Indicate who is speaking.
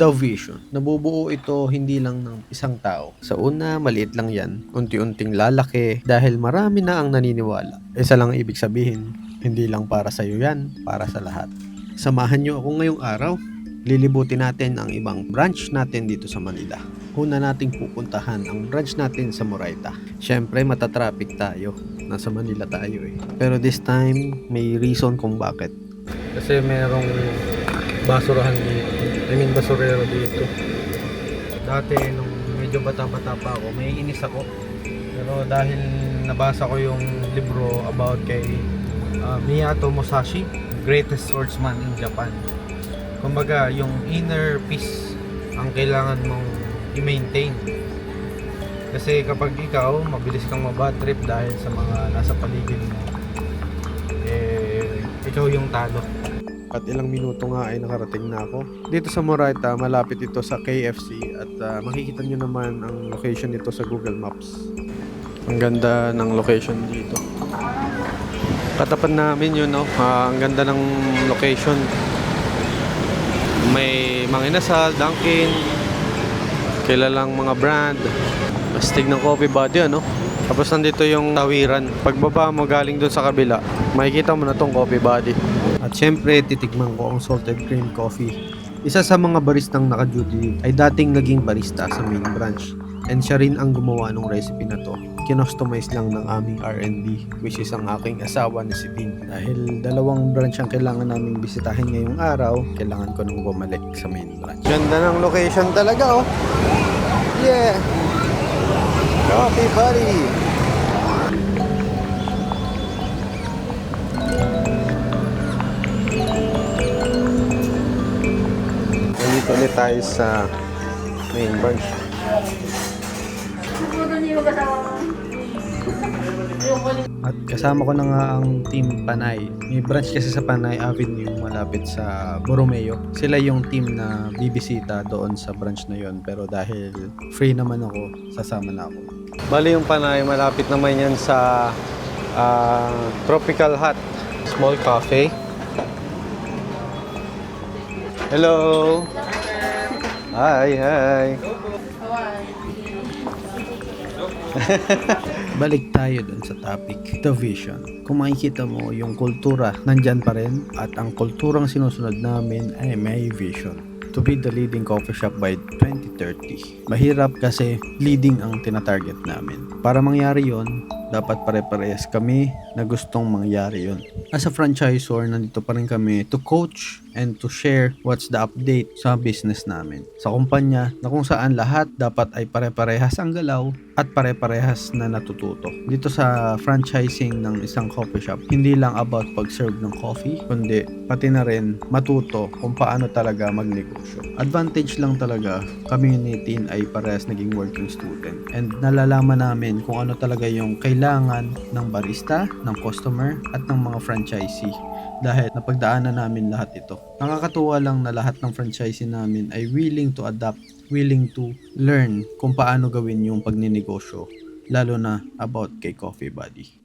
Speaker 1: The Vision. Nabubuo ito hindi lang ng isang tao. Sa una, maliit lang yan. Unti-unting lalaki dahil marami na ang naniniwala. Isa lang ang ibig sabihin, hindi lang para sa iyo yan, para sa lahat. Samahan niyo ako ngayong araw. Lilibutin natin ang ibang branch natin dito sa Manila. Una nating pupuntahan ang branch natin sa Moraita. Siyempre, matatraffic tayo. Nasa Manila tayo eh. Pero this time, may reason kung bakit. Kasi merong basurahan dito. I mean, basurero dito. Dati, nung medyo bata-bata pa ako, may inis ako. Pero dahil nabasa ko yung libro about kay uh, Miyato Musashi, greatest swordsman in Japan. Kumbaga, yung inner peace ang kailangan mong i-maintain. Kasi kapag ikaw, mabilis kang mabad trip dahil sa mga nasa paligid mo, eh, ikaw yung talo. At ilang minuto nga ay nakarating na ako. Dito sa Moraita, malapit ito sa KFC at ah, makikita nyo naman ang location nito sa Google Maps. Ang ganda ng location dito. Katapat namin yun, no? Ah, ang ganda ng location. May mga inasal, Dunkin, kilalang mga brand. Mastig ng coffee body, ano? Tapos nandito yung tawiran. Pagbaba mo galing doon sa kabila, makikita mo na tong coffee body. At syempre, titikman ko ang salted cream coffee. Isa sa mga baristang naka-duty ay dating naging barista sa main branch. And siya rin ang gumawa ng recipe na to. Kinostomize lang ng aming R&D, which is ang aking asawa na si Dean. Dahil dalawang branch ang kailangan naming bisitahin ngayong araw, kailangan ko nang bumalik sa main branch. Ganda ng location talaga, oh. Yeah! Coffee buddy! Tayo sa main branch. At kasama ko na nga ang team Panay. May branch kasi sa Panay Avenue malapit sa Borromeo. Sila yung team na bibisita doon sa branch na yon pero dahil free naman ako, sasama na ako. Bali yung Panay malapit naman yan sa ah, Tropical Hut Small Cafe. Hello. Hi, hi. Balik tayo dun sa topic, the vision. Kung makikita mo, yung kultura nandyan pa rin at ang kulturang sinusunod namin ay may vision to be the leading coffee shop by 2030. Mahirap kasi leading ang tinatarget namin. Para mangyari yon, dapat pare-parehas kami na gustong mangyari yon. As a franchisor, nandito pa rin kami to coach and to share what's the update sa business namin. Sa kumpanya na kung saan lahat dapat ay pare-parehas ang galaw at pare-parehas na natututo. Dito sa franchising ng isang coffee shop, hindi lang about pag-serve ng coffee, kundi pati na rin matuto kung paano talaga magnegosyo. Advantage lang talaga, community ay parehas naging working student. And nalalaman namin kung ano talaga yung kailangan ng barista, ng customer, at ng mga franchisee dahil napagdaanan namin lahat ito. Nakakatuwa lang na lahat ng franchisee namin ay willing to adapt, willing to learn kung paano gawin yung pagninegosyo, lalo na about kay Coffee Buddy.